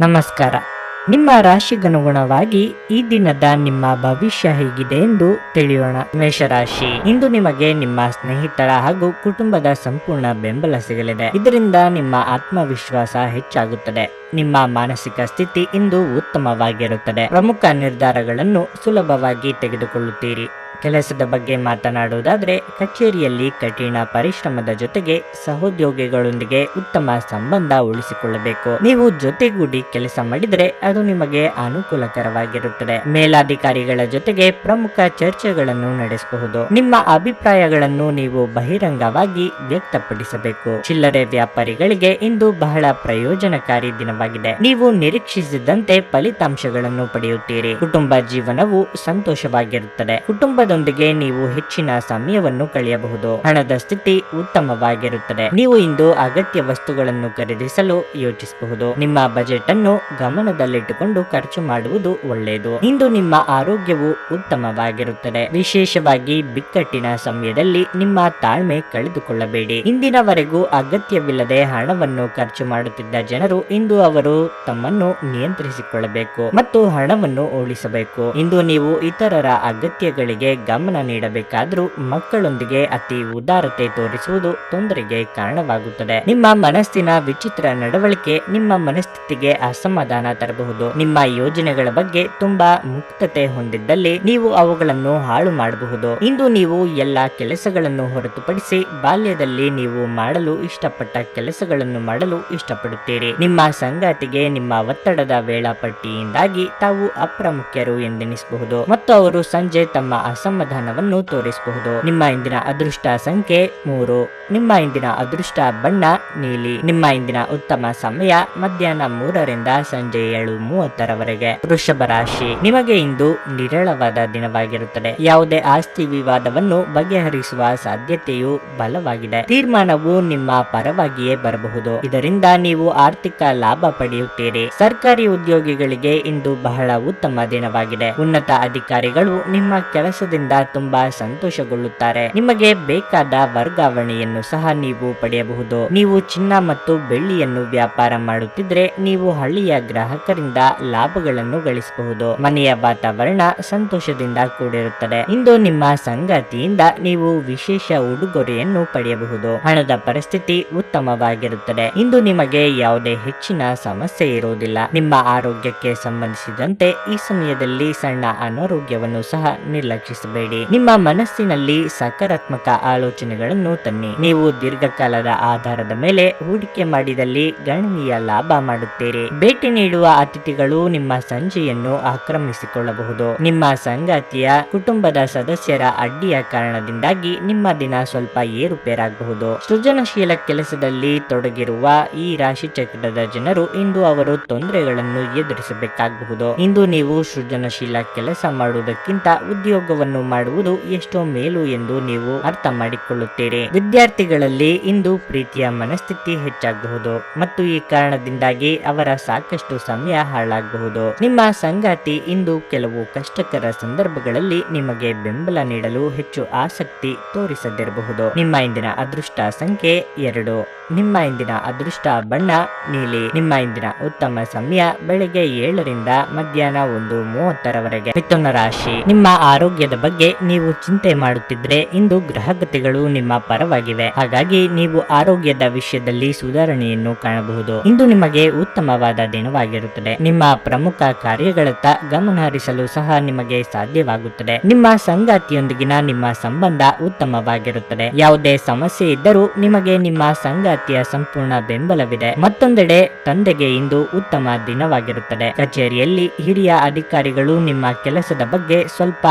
ನಮಸ್ಕಾರ. ನಿಮ್ಮ ರಾಶಿಗನುಗುಣವಾಗಿ ಈ ದಿನದ ನಿಮ್ಮ ಭವಿಷ್ಯ ಹೇಗಿದೆ ಎಂದು ತಿಳಿಯೋಣ. ಮೇಷರಾಶಿ, ಇಂದು ನಿಮಗೆ ನಿಮ್ಮ ಸ್ನೇಹಿತರ ಹಾಗೂ ಕುಟುಂಬದ ಸಂಪೂರ್ಣ ಬೆಂಬಲ ಸಿಗಲಿದೆ. ಇದರಿಂದ ನಿಮ್ಮ ಆತ್ಮವಿಶ್ವಾಸ ಹೆಚ್ಚಾಗುತ್ತದೆ. ನಿಮ್ಮ ಮಾನಸಿಕ ಸ್ಥಿತಿ ಇಂದು ಉತ್ತಮವಾಗಿರುತ್ತದೆ. ಪ್ರಮುಖ ನಿರ್ಧಾರಗಳನ್ನು ಸುಲಭವಾಗಿ ತೆಗೆದುಕೊಳ್ಳುತ್ತೀರಿ. ಕೆಲಸದ ಬಗ್ಗೆ ಮಾತನಾಡುವುದಾದರೆ, ಕಚೇರಿಯಲ್ಲಿ ಕಠಿಣ ಪರಿಶ್ರಮದ ಜೊತೆಗೆ ಸಹೋದ್ಯೋಗಿಗಳೊಂದಿಗೆ ಉತ್ತಮ ಸಂಬಂಧ ಉಳಿಸಿಕೊಳ್ಳಬೇಕು. ನೀವು ಜೊತೆಗೂಡಿ ಕೆಲಸ ಮಾಡಿದರೆ ಅದು ನಿಮಗೆ ಅನುಕೂಲಕರವಾಗಿರುತ್ತದೆ. ಮೇಲಾಧಿಕಾರಿಗಳ ಜೊತೆಗೆ ಪ್ರಮುಖ ಚರ್ಚೆಗಳನ್ನು ನಡೆಸಬಹುದು. ನಿಮ್ಮ ಅಭಿಪ್ರಾಯಗಳನ್ನು ನೀವು ಬಹಿರಂಗವಾಗಿ ವ್ಯಕ್ತಪಡಿಸಬೇಕು. ಚಿಲ್ಲರೆ ವ್ಯಾಪಾರಿಗಳಿಗೆ ಇಂದು ಬಹಳ ಪ್ರಯೋಜನಕಾರಿ ದಿನವಾಗಿದೆ. ನೀವು ನಿರೀಕ್ಷಿಸಿದಂತೆ ಫಲಿತಾಂಶಗಳನ್ನು ಪಡೆಯುತ್ತೀರಿ. ಕುಟುಂಬ ಜೀವನವು ಸಂತೋಷವಾಗಿರುತ್ತದೆ. ಕುಟುಂಬದೊಂದಿಗೆ ನೀವು ಹೆಚ್ಚಿನ ಸಮಯವನ್ನು ಕಳೆಯಬಹುದು. ಹಣದ ಸ್ಥಿತಿ ಉತ್ತಮವಾಗಿರುತ್ತದೆ. ನೀವು ಇಂದು ಅಗತ್ಯ ವಸ್ತುಗಳನ್ನು ಖರೀದಿಸಲು ಯೋಚಿಸಬಹುದು. ನಿಮ್ಮ ಬಜೆಟ್ ಅನ್ನು ಗಮನದಲ್ಲಿಟ್ಟುಕೊಂಡು ಖರ್ಚು ಮಾಡುವುದು ಒಳ್ಳೆಯದು. ಇಂದು ನಿಮ್ಮ ಆರೋಗ್ಯವು ಉತ್ತಮವಾಗಿರುತ್ತದೆ. ವಿಶೇಷವಾಗಿ ಬಿಕ್ಕಟ್ಟಿನ ಸಮಯದಲ್ಲಿ ನಿಮ್ಮ ತಾಳ್ಮೆ ಕಳೆದುಕೊಳ್ಳಬೇಡಿ. ಇಂದಿನವರೆಗೂ ಅಗತ್ಯವಿಲ್ಲದೆ ಹಣವನ್ನು ಖರ್ಚು ಮಾಡುತ್ತಿದ್ದ ಜನರು ಇಂದು ಅವರು ತಮ್ಮನ್ನು ನಿಯಂತ್ರಿಸಿಕೊಳ್ಳಬೇಕು ಮತ್ತು ಹಣವನ್ನು ಉಳಿಸಬೇಕು. ಇಂದು ನೀವು ಇತರರ ಅಗತ್ಯಗಳಿಗೆ ಗಮನ ನೀಡಬೇಕಾದರೂ ಮಕ್ಕಳೊಂದಿಗೆ ಅತಿ ಉದಾರತೆ ತೋರಿಸುವುದು ತೊಂದರೆಗೆ ಕಾರಣವಾಗುತ್ತದೆ. ನಿಮ್ಮ ಮನಸ್ಸಿನ ವಿಚಿತ್ರ ನಡವಳಿಕೆ ನಿಮ್ಮ ಮನಸ್ಥಿತಿಗೆ ಅಸಮಾಧಾನ ತರಬಹುದು. ನಿಮ್ಮ ಯೋಜನೆಗಳ ಬಗ್ಗೆ ತುಂಬಾ ಮುಕ್ತತೆ ಹೊಂದಿದ್ದಲ್ಲಿ ನೀವು ಅವುಗಳನ್ನು ಹಾಳು ಮಾಡಬಹುದು. ಇಂದು ನೀವು ಎಲ್ಲ ಕೆಲಸಗಳನ್ನು ಹೊರತುಪಡಿಸಿ ಬಾಲ್ಯದಲ್ಲಿ ನೀವು ಮಾಡಲು ಇಷ್ಟಪಟ್ಟ ಕೆಲಸಗಳನ್ನು ಮಾಡಲು ಇಷ್ಟಪಡುತ್ತೀರಿ. ನಿಮ್ಮ ಸಂಗಾತಿಗೆ ನಿಮ್ಮ ಒತ್ತಡದ ವೇಳಾಪಟ್ಟಿಯಿಂದಾಗಿ ತಾವು ಅಪ್ರಾಮುಖ್ಯರು ಎಂದೆನಿಸಬಹುದು. ಮತ್ತು ಅವರು ಸಂಜೆ ತಮ್ಮ ಅಸಮಾಧಾನವನ್ನು ತೋರಿಸಬಹುದು. ನಿಮ್ಮ ಇಂದಿನ ಅದೃಷ್ಟ ಸಂಖ್ಯೆ ಮೂರು. ನಿಮ್ಮ ಇಂದಿನ ಅದೃಷ್ಟ ಬಣ್ಣ ನೀಲಿ. ನಿಮ್ಮ ಇಂದಿನ ಉತ್ತಮ ಸಮಯ ಮಧ್ಯಾಹ್ನ ಮೂರರಿಂದ ಸಂಜೆ ಏಳು ಮೂವತ್ತರವರೆಗೆ. ವೃಷಭ ರಾಶಿ. ನಿಮಗೆ ಇಂದು ನಿರಳವಾದ ದಿನವಾಗಿರುತ್ತದೆ. ಯಾವುದೇ ಆಸ್ತಿ ವಿವಾದವನ್ನು ಬಗೆಹರಿಸುವ ಸಾಧ್ಯತೆಯು ಬಲವಾಗಿದೆ. ತೀರ್ಮಾನವು ನಿಮ್ಮ ಪರವಾಗಿಯೇ ಬರಬಹುದು. ಇದರಿಂದ ನೀವು ಆರ್ಥಿಕ ಲಾಭ ಪಡೆಯುತ್ತೀರಿ. ಸರ್ಕಾರಿ ಉದ್ಯೋಗಿಗಳಿಗೆ ಇಂದು ಬಹಳ ಉತ್ತಮ ದಿನವಾಗಿದೆ. ಉನ್ನತ ಅಧಿಕಾರಿಗಳು ನಿಮ್ಮ ಕೆಲಸದಿಂದ ತುಂಬಾ ಸಂತೋಷಗೊಳ್ಳುತ್ತಾರೆ. ನಿಮಗೆ ಬೇಕಾದ ವರ್ಗಾವಣೆಯನ್ನು ಸಹ ನೀವು ಪಡೆಯಬಹುದು. ನೀವು ಚಿನ್ನ ಮತ್ತು ಬೆಳ್ಳಿಯನ್ನು ವ್ಯಾಪಾರ ಮಾಡುತ್ತಿದ್ರೆ ನೀವು ಹಳ್ಳಿಯ ಗ್ರಾಹಕರಿಂದ ಲಾಭಗಳನ್ನು ಗಳಿಸಬಹುದು. ಮನೆಯ ವಾತಾವರಣ ಸಂತೋಷದಿಂದ ಕೂಡಿರುತ್ತದೆ. ಇಂದು ನಿಮ್ಮ ಸಂಗಾತಿಯಿಂದ ನೀವು ವಿಶೇಷ ಉಡುಗೊರೆಯನ್ನು ಪಡೆಯಬಹುದು. ಹಣದ ಪರಿಸ್ಥಿತಿ ಉತ್ತಮವಾಗಿರುತ್ತದೆ. ಇಂದು ನಿಮಗೆ ಯಾವುದೇ ಹೆಚ್ಚಿನ ಸಮಸ್ಯೆ ಇರುವುದಿಲ್ಲ. ನಿಮ್ಮ ಆರೋಗ್ಯಕ್ಕೆ ಸಂಬಂಧಿಸಿದಂತೆ ಈ ಸಮಯದಲ್ಲಿ ಸಣ್ಣ ಅನಾರೋಗ್ಯವನ್ನು ಸಹ ನಿರ್ಲಕ್ಷಿಸಬೇಡಿ ನಿಮ್ಮ ಮನಸ್ಸಿನಲ್ಲಿ ಸಕಾರಾತ್ಮಕ ಆಲೋಚನೆಗಳನ್ನು ತನ್ನಿ. ನೀವು ದೀರ್ಘಕಾಲದ ಆಧಾರದ ಮೇಲೆ ಹೂಡಿಕೆ ಮಾಡಿದಲ್ಲಿ ಗಣನೀಯ ಲಾಭ ಮಾಡುತ್ತೀರಿ. ಭೇಟಿ ನೀಡುವ ಅತಿಥಿಗಳು ನಿಮ್ಮ ಸಂಜೆಯನ್ನು ಆಕ್ರಮಿಸಿಕೊಳ್ಳಬಹುದು. ನಿಮ್ಮ ಸಂಗಾತಿಯ ಕುಟುಂಬದ ಸದಸ್ಯರ ಅಡ್ಡಿಯ ಕಾರಣದಿಂದಾಗಿ ನಿಮ್ಮ ದಿನ ಸ್ವಲ್ಪ ಏರುಪೇರಾಗಬಹುದು. ಸೃಜನಶೀಲ ಕೆಲಸದಲ್ಲಿ ತೊಡಗಿರುವ ಈ ರಾಶಿ ಚಕ್ರದ ಜನರು ಇಂದು ಅವರು ತೊಂದರೆಗಳನ್ನು ಎದುರಿಸಬೇಕಾಗಬಹುದು. ಇಂದು ನೀವು ಸೃಜನಶೀಲ ಕೆಲಸ ಮಾಡುವುದಕ್ಕಿಂತ ಉದ್ಯೋಗವನ್ನು ಮಾಡುವುದು ಎಷ್ಟೋ ಮೇಲು ಎಂದು ನೀವು ಅರ್ಥ ಮಾಡಿಕೊಳ್ಳುತ್ತೀರಿ. ವಿದ್ಯಾರ್ಥಿಗಳಲ್ಲಿ ಇಂದು ಪ್ರೀತಿಯ ಮನಸ್ಥಿತಿ ಹೆಚ್ಚಾಗಬಹುದು ಮತ್ತು ಈ ಕಾರಣದಿಂದಾಗಿ ಅವರ ಸಾಕಷ್ಟು ಸಮಯ ಹಾಳಾಗಬಹುದು. ನಿಮ್ಮ ಸಂಗಾತಿ ಇಂದು ಕೆಲವು ಕಷ್ಟಕರ ಸಂದರ್ಭಗಳಲ್ಲಿ ನಿಮಗೆ ಬೆಂಬಲ ನೀಡಲು ಹೆಚ್ಚು ಆಸಕ್ತಿ ತೋರಿಸದಿರಬಹುದು. ನಿಮ್ಮ ಇಂದಿನ ಅದೃಷ್ಟ ಸಂಖ್ಯೆ ಎರಡು. ನಿಮ್ಮ ಇಂದಿನ ಅದೃಷ್ಟ ಬಣ್ಣ ನೀಲಿ. ನಿಮ್ಮ ಇಂದಿನ ಉತ್ತಮ ಸಮಯ ಬೆಳಿಗ್ಗೆ ಏಳರಿಂದ ಮಧ್ಯಾಹ್ನ ಒಂದು ಮೂವತ್ತರವರೆಗೆ ಮಿಥುನ ರಾಶಿ. ನಿಮ್ಮ ಆರೋಗ್ಯದ ಬಗ್ಗೆ ನೀವು ಚಿಂತೆ ಮಾಡುತ್ತಿದ್ರೆ ಇಂದು ಗ್ರಹಗತಿಗಳು ನಿಮ್ಮ ಪರವಾಗಿವೆ. ಹಾಗಾಗಿ ನೀವು ಆರೋಗ್ಯದ ವಿಷಯದಲ್ಲಿ ಸುಧಾರಣೆಯನ್ನು ಕಾಣಬಹುದು. ಇಂದು ನಿಮಗೆ ಉತ್ತಮವಾದ ದಿನವಾಗಿರುತ್ತದೆ. ನಿಮ್ಮ ಪ್ರಮುಖ ಕಾರ್ಯಗಳತ್ತ ಗಮನ ಹರಿಸಲು ಸಹ ನಿಮಗೆ ಸಾಧ್ಯವಾಗುತ್ತದೆ. ನಿಮ್ಮ ಸಂಗಾತಿಯೊಂದಿಗಿನ ನಿಮ್ಮ ಸಂಬಂಧ ಉತ್ತಮವಾಗಿರುತ್ತದೆ. ಯಾವುದೇ ಸಮಸ್ಯೆ ಇದ್ದರೂ ನಿಮಗೆ ನಿಮ್ಮ ಸಂಗಾತಿಯ ಸಂಪೂರ್ಣ ಬೆಂಬಲವಿದೆ. ಮತ್ತೊಂದೆಡೆ, ತಂದೆಗೆ ಇಂದು ಉತ್ತಮ ದಿನವಾಗಿರುತ್ತದೆ. ಕಚೇರಿಯಲ್ಲಿ ಹಿರಿಯ ಅಧಿಕಾರಿಗಳು ನಿಮ್ಮ ಕೆಲಸದ ಬಗ್ಗೆ ಸ್ವಲ್ಪ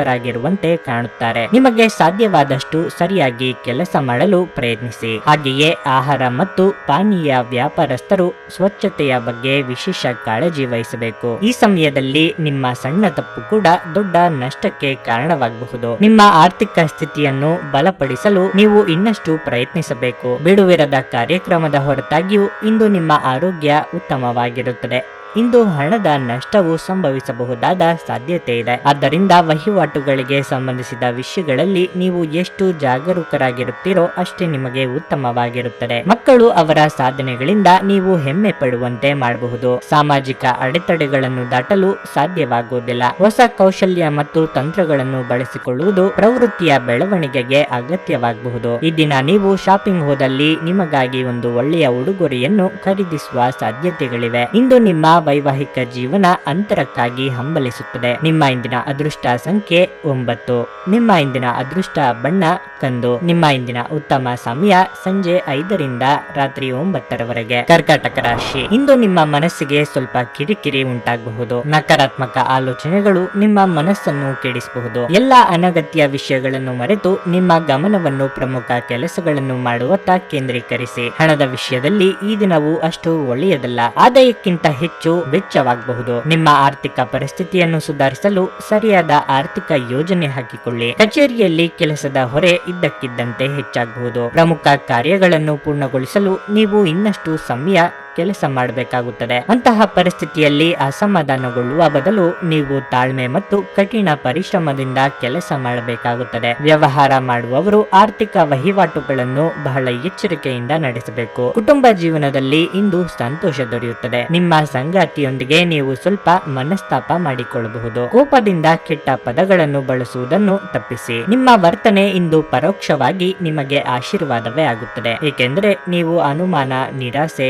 ಅತೃಪ್ತರಾಗಿರುವಂತೆ ಕಾಣುತ್ತಾರೆ. ನಿಮಗೆ ಸಾಧ್ಯವಾದಷ್ಟು ಸರಿಯಾಗಿ ಕೆಲಸ ಮಾಡಲು ಪ್ರಯತ್ನಿಸಿ. ಹಾಗೆಯೇ ಆಹಾರ ಮತ್ತು ಪಾನೀಯ ವ್ಯಾಪಾರಸ್ಥರು ಸ್ವಚ್ಛತೆಯ ಬಗ್ಗೆ ವಿಶೇಷ ಕಾಳಜಿ ವಹಿಸಬೇಕು. ಈ ಸಮಯದಲ್ಲಿ ನಿಮ್ಮ ಸಣ್ಣ ತಪ್ಪು ಕೂಡ ದೊಡ್ಡ ನಷ್ಟಕ್ಕೆ ಕಾರಣವಾಗಬಹುದು. ನಿಮ್ಮ ಆರ್ಥಿಕ ಸ್ಥಿತಿಯನ್ನು ಬಲಪಡಿಸಲು ನೀವು ಇನ್ನಷ್ಟು ಪ್ರಯತ್ನಿಸಬೇಕು. ಬಿಡುವಿರದ ಕಾರ್ಯಕ್ರಮದ ಹೊರತಾಗಿಯೂ ಇಂದು ನಿಮ್ಮ ಆರೋಗ್ಯ ಉತ್ತಮವಾಗಿರುತ್ತದೆ. ಇಂದು ಹಣದ ನಷ್ಟವು ಸಂಭವಿಸಬಹುದಾದ ಸಾಧ್ಯತೆ ಇದೆ. ಆದ್ದರಿಂದ ವಹಿವಾಟುಗಳಿಗೆ ಸಂಬಂಧಿಸಿದ ವಿಷಯಗಳಲ್ಲಿ ನೀವು ಎಷ್ಟು ಜಾಗರೂಕರಾಗಿರುತ್ತೀರೋ ಅಷ್ಟೇ ನಿಮಗೆ ಉತ್ತಮವಾಗಿರುತ್ತದೆ. ಮಕ್ಕಳು ಅವರ ಸಾಧನೆಗಳಿಂದ ನೀವು ಹೆಮ್ಮೆ ಪಡುವಂತೆ ಮಾಡಬಹುದು. ಸಾಮಾಜಿಕ ಅಡೆತಡೆಗಳನ್ನು ದಾಟಲು ಸಾಧ್ಯವಾಗುವುದಿಲ್ಲ. ಹೊಸ ಕೌಶಲ್ಯ ಮತ್ತು ತಂತ್ರಗಳನ್ನು ಬಳಸಿಕೊಳ್ಳುವುದು ಪ್ರವೃತ್ತಿಯ ಬೆಳವಣಿಗೆಗೆ ಅಗತ್ಯವಾಗಬಹುದು. ಈ ದಿನ ನೀವು ಶಾಪಿಂಗ್ ಹೋದಲ್ಲಿ ನಿಮಗಾಗಿ ಒಂದು ಒಳ್ಳೆಯ ಉಡುಗೊರೆಯನ್ನು ಖರೀದಿಸುವ ಸಾಧ್ಯತೆಗಳಿವೆ. ಇಂದು ನಿಮ್ಮ ವೈವಾಹಿಕ ಜೀವನ ಅಂತರಕ್ಕಾಗಿ ಹಂಬಲಿಸುತ್ತದೆ. ನಿಮ್ಮ ಇಂದಿನ ಅದೃಷ್ಟ ಸಂಖ್ಯೆ ಒಂಬತ್ತು. ನಿಮ್ಮ ಇಂದಿನ ಅದೃಷ್ಟ ಬಣ್ಣ ಕಂದು. ನಿಮ್ಮ ಇಂದಿನ ಉತ್ತಮ ಸಮಯ ಸಂಜೆ ಐದರಿಂದ ರಾತ್ರಿ ಒಂಬತ್ತರವರೆಗೆ. ಕರ್ಕಾಟಕ ರಾಶಿ. ಇಂದು ನಿಮ್ಮ ಮನಸ್ಸಿಗೆ ಸ್ವಲ್ಪ ಕಿರಿಕಿರಿ ಉಂಟಾಗಬಹುದು. ನಕಾರಾತ್ಮಕ ಆಲೋಚನೆಗಳು ನಿಮ್ಮ ಮನಸ್ಸನ್ನು ಕೆಡಿಸಬಹುದು. ಎಲ್ಲಾ ಅನಗತ್ಯ ವಿಷಯಗಳನ್ನು ಮರೆತು ನಿಮ್ಮ ಗಮನವನ್ನು ಪ್ರಮುಖ ಕೆಲಸಗಳನ್ನು ಮಾಡುವತ್ತ ಕೇಂದ್ರೀಕರಿಸಿ. ಹಣದ ವಿಷಯದಲ್ಲಿ ಈ ದಿನವು ಅಷ್ಟು ಒಳ್ಳೆಯದಲ್ಲ. ಆದಾಯಕ್ಕಿಂತ ಹೆಚ್ಚು ವೆಚ್ಚವಾಗಬಹುದು. ನಿಮ್ಮ ಆರ್ಥಿಕ ಪರಿಸ್ಥಿತಿಯನ್ನು ಸುಧಾರಿಸಲು ಸರಿಯಾದ ಆರ್ಥಿಕ ಯೋಜನೆ ಹಾಕಿಕೊಳ್ಳಿ. ಕಚೇರಿಯಲ್ಲಿ ಕೆಲಸದ ಹೊರೆ ಇದ್ದಕ್ಕಿದ್ದಂತೆ ಹೆಚ್ಚಾಗಬಹುದು. ಪ್ರಮುಖ ಕಾರ್ಯಗಳನ್ನು ಪೂರ್ಣಗೊಳಿಸಲು ನೀವು ಇನ್ನಷ್ಟು ಸಮಯ ಕೆಲಸ ಮಾಡಬೇಕಾಗುತ್ತದೆ. ಅಂತಹ ಪರಿಸ್ಥಿತಿಯಲ್ಲಿ ಅಸಮಾಧಾನಗೊಳ್ಳುವ ಬದಲು ನೀವು ತಾಳ್ಮೆ ಮತ್ತು ಕಠಿಣ ಪರಿಶ್ರಮದಿಂದ ಕೆಲಸ ಮಾಡಬೇಕಾಗುತ್ತದೆ. ವ್ಯವಹಾರ ಮಾಡುವವರು ಆರ್ಥಿಕ ವಹಿವಾಟುಗಳನ್ನು ಬಹಳ ಎಚ್ಚರಿಕೆಯಿಂದ ನಡೆಸಬೇಕು. ಕುಟುಂಬ ಜೀವನದಲ್ಲಿ ಇಂದು ಸಂತೋಷ ದೊರೆಯುತ್ತದೆ. ನಿಮ್ಮ ಸಂಗಾತಿಯೊಂದಿಗೆ ನೀವು ಸ್ವಲ್ಪ ಮನಸ್ತಾಪ ಮಾಡಿಕೊಳ್ಳಬಹುದು. ಕೋಪದಿಂದ ಕೆಟ್ಟ ಪದಗಳನ್ನು ಬಳಸುವುದನ್ನು ತಪ್ಪಿಸಿ. ನಿಮ್ಮ ವರ್ತನೆ ಇಂದು ಪರೋಕ್ಷವಾಗಿ ನಿಮಗೆ ಆಶೀರ್ವಾದವೇ ಆಗುತ್ತದೆ. ಏಕೆಂದರೆ ನೀವು ಅನುಮಾನ, ನಿರಾಸೆ